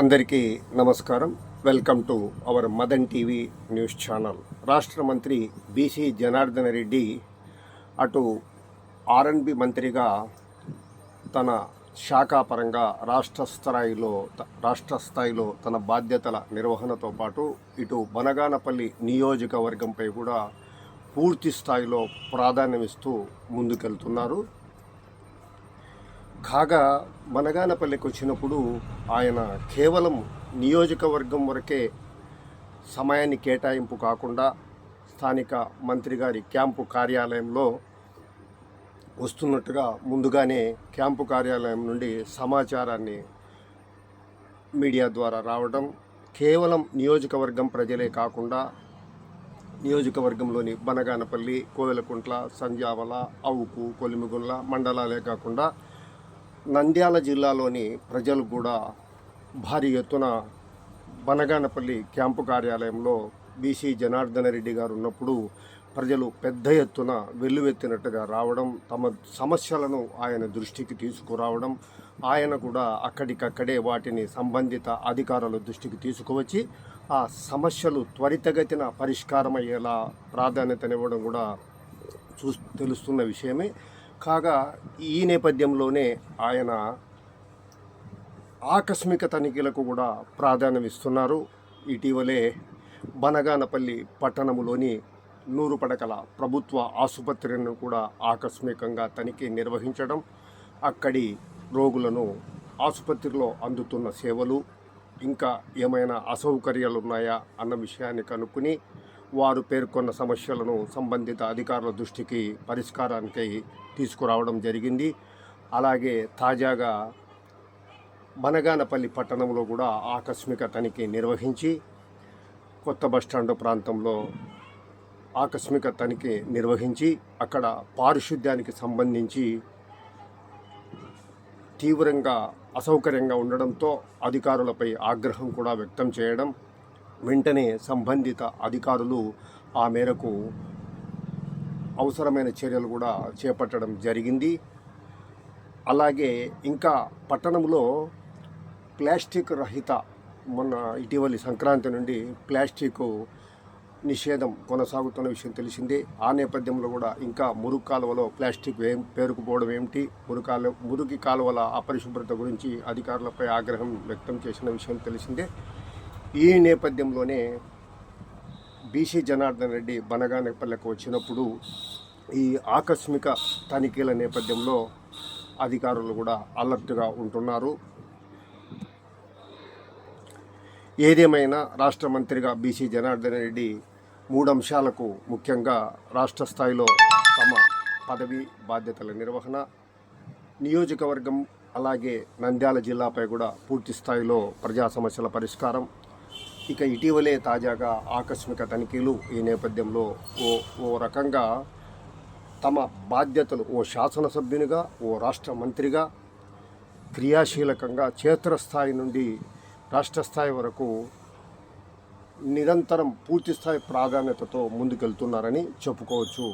అందరికీ నమస్కారం. Welcome to our Madan TV news channel. రాష్ట్ర మంత్రి బీసీ జనార్దన రెడ్డి అటు ఆర్ఎన్బి మంత్రిగా తన శాఖాపరంగా రాష్ట్ర స్థాయిలో రాష్ట్ర స్థాయిలో తన బాధ్యతల నిర్వహణతో పాటు ఇటు బనగానపల్లి నియోజకవర్గంపై కూడా పూర్తి స్థాయిలో ప్రాధాన్యమిస్తూ ముందుకెళ్తున్నారు. కాగా మనగానపల్లికి వచ్చినప్పుడు ఆయన కేవలం నియోజకవర్గం వరకే సమయాన్ని కేటాయింపు కాకుండా స్థానిక మంత్రి గారి క్యాంపు కార్యాలయంలో వస్తున్నట్టుగా ముందుగానే క్యాంపు కార్యాలయం నుండి సమాచారాన్ని మీడియా ద్వారా రావడం కేవలం నియోజకవర్గం ప్రజలే కాకుండా నియోజకవర్గంలోని బనగానపల్లి కోవెలకుంట్ల సంజావల అవుకు కొలిమిగుండ్ల మండలాలే కాకుండా నంద్యాల జిల్లాలోని ప్రజలు కూడా భారీ ఎత్తున బనగానపల్లి క్యాంపు కార్యాలయంలో బీసీ జనార్దన రెడ్డి గారు ఉన్నప్పుడు ప్రజలు పెద్ద ఎత్తున వెల్లువెత్తినట్టుగా రావడం తమ సమస్యలను ఆయన దృష్టికి తీసుకురావడం ఆయన కూడా అక్కడికక్కడే వాటిని సంబంధిత అధికారుల దృష్టికి తీసుకువచ్చి ఆ సమస్యలు త్వరితగతిన పరిష్కారమయ్యేలా ప్రాధాన్యతనివ్వడం కూడా చూ తెలుస్తున్న విషయమే. కాగా ఈ నేపథ్యంలోనే ఆయన ఆకస్మిక తనిఖీలకు కూడా ప్రాధాన్యం ఇస్తున్నారు ఇటీవలే బనగానపల్లి పట్టణంలోని నూరు పడకల ప్రభుత్వ ఆసుపత్రిని కూడా ఆకస్మికంగా తనిఖీ నిర్వహించడం అక్కడి రోగులను ఆసుపత్రిలో అందుతున్న సేవలు ఇంకా ఏమైనా అసౌకర్యాలు ఉన్నాయా అన్న విషయాన్ని కనుక్కుని వారు పేర్కొన్న సమస్యలను సంబంధిత అధికారుల దృష్టికి పరిష్కారానికి తీసుకురావడం జరిగింది. అలాగే తాజాగా బనగానపల్లి పట్టణంలో కూడా ఆకస్మిక తనిఖీ నిర్వహించి కొత్త బస్టాండ్ ప్రాంతంలో ఆకస్మిక తనిఖీ నిర్వహించి అక్కడ పారిశుద్ధ్యానికి సంబంధించి తీవ్రంగా అసౌకర్యంగా ఉండడంతో అధికారులపై ఆగ్రహం కూడా వ్యక్తం చేయడం వెంటనే సంబంధిత అధికారులు ఆ మేరకు అవసరమైన చర్యలు కూడా చేపట్టడం జరిగింది. అలాగే ఇంకా పట్టణంలో ప్లాస్టిక్ రహిత మొన్న ఇటీవలి సంక్రాంతి నుండి ప్లాస్టిక్ నిషేధం కొనసాగుతున్న విషయం తెలిసిందే. ఆ నేపథ్యంలో కూడా ఇంకా మురుగు కాలువలో ప్లాస్టిక్ ఏం పేరుకుపోవడం ఏమిటి? మురుకాలు మురుగి కాలువల అపరిశుభ్రత గురించి అధికారులపై ఆగ్రహం వ్యక్తం చేసిన విషయం తెలిసిందే. ఈ నేపథ్యంలోనే బీసీ జనార్దన్ రెడ్డి బనగానపల్లెకు వచ్చినప్పుడు ఈ ఆకస్మిక తనిఖీల నేపథ్యంలో అధికారులు కూడా అలర్ట్గా ఉంటున్నారు. ఏదేమైనా రాష్ట్ర మంత్రిగా బీసీ జనార్దన్ రెడ్డి మూడు అంశాలకు ముఖ్యంగా రాష్ట్ర స్థాయిలో తమ పదవి బాధ్యతల నిర్వహణ నియోజకవర్గం అలాగే నంద్యాల జిల్లాపై కూడా పూర్తి స్థాయిలో ప్రజా సమస్యల పరిష్కారం ఇక ఇటీవలే తాజాగా ఆకస్మిక తనిఖీలు ఈ నేపథ్యంలో ఓ ఓ రకంగా తమ బాధ్యతలు ఓ శాసనసభ్యునిగా ఓ రాష్ట్ర మంత్రిగా క్రియాశీలకంగా క్షేత్రస్థాయి నుండి రాష్ట్ర స్థాయి వరకు నిరంతరం పూర్తిస్థాయి ప్రాధాన్యతతో ముందుకెళ్తున్నారని చెప్పుకోవచ్చు.